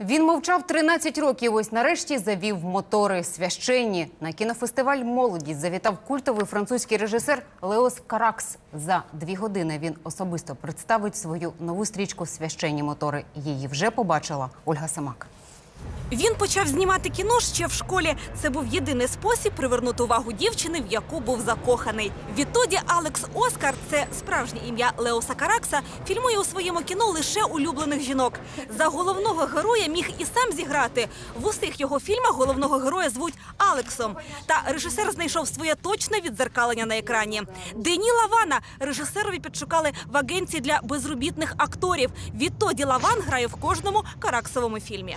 Він мовчав 13 років. Ось нарешті завів мотори священні. На кінофестиваль Молодість завітав культовий французький режисер Леос Каракс. За дві години він особисто представить свою нову стрічку Священні мотори. Її вже побачила Ольга Самак. Він почав знімати кіно ще в школі. Це був єдиний спосіб привернути увагу дівчини, в яку був закоханий. Відтоді Алекс Оскар, це справжнє ім'я Леоса Каракса, фільмує у своєму кіно лише улюблених жінок. За головного героя міг і сам зіграти. В усіх його фільмах головного героя звуть Алексом. Та режисер знайшов своє точне відзеркалення на екрані. Дені Лавана режисерові підшукали в агенції для безробітних акторів. Відтоді Лаван грає в кожному караксовому фільмі.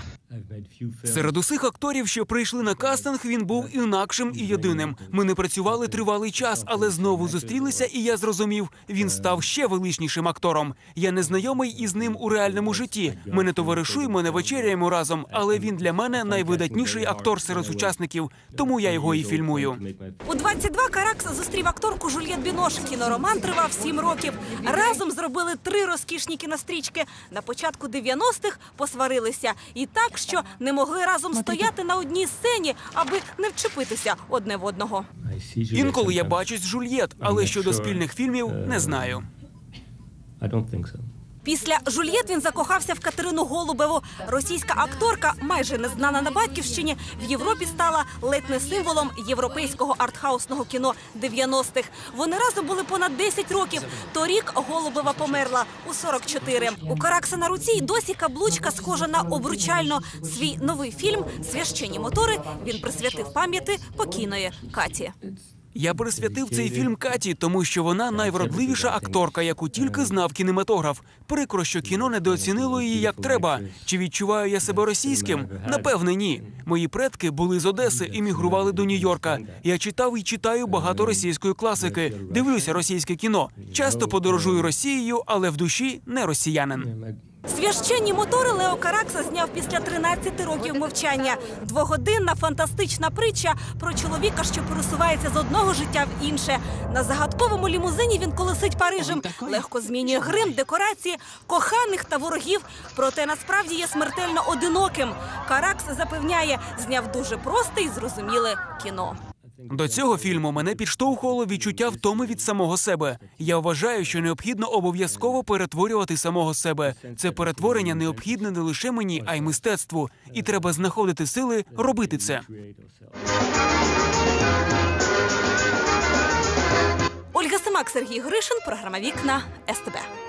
Серед усіх акторів, що прийшли на кастинг, він був інакшим і єдиним. Ми не працювали тривалий час, але знову зустрілися, і я зрозумів, він став ще величнішим актором. Я не знайомий із ним у реальному житті. Ми не товаришуємо, не вечеряємо разом, але він для мене найвидатніший актор серед учасників, тому я його і фільмую. У 22 Каракс зустрів акторку Жульєт Бінош. Кінороман тривав 7 років. Разом зробили три розкішні кінострічки. На початку 90-х посварилися. І так, що не могли разом стояти на одній сцені, аби не вчепитися одне в одного. Інколи я бачусь Жульєт, але щодо спільних фільмів не знаю. I don't think so. Після Жульєт він закохався в Катерину Голубеву. Російська акторка, майже незнана на батьківщині, в Європі стала ледь не символом європейського артхаусного кіно 90-х. Вони разом були понад 10 років. Торік Голубева померла у 44. У Каракса на руці й досі каблучка схожа на обручально. Свій новий фільм Священні мотори він присвятив пам'яті покійної Каті. Я присвятив цей фільм Каті, тому що вона найвродливіша акторка, яку тільки знав кінематограф. Прикро, що кіно недооцінило її як треба. Чи відчуваю я себе російським? Напевне, ні. Мої предки були з Одеси і мігрували до Нью-Йорка. Я читав і читаю багато російської класики. Дивлюся російське кіно. Часто подорожую Росією, але в душі не росіянин. Священні мотори Лео Каракса зняв після 13 років мовчання. Двогодинна фантастична притча про чоловіка, що пересувається з одного життя в інше. На загадковому лімузині він колесить Парижем, легко змінює грим, декорації, коханих та ворогів. Проте насправді є смертельно одиноким. Каракс запевняє, зняв дуже просте і зрозуміле кіно. До цього фільму мене підштовхувало відчуття втоми від самого себе. Я вважаю, що необхідно обов'язково перетворювати самого себе. Це перетворення необхідне не лише мені, а й мистецтву. І треба знаходити сили робити це. Ольга Семак, Сергій Гришин, програма Вікна СТБ.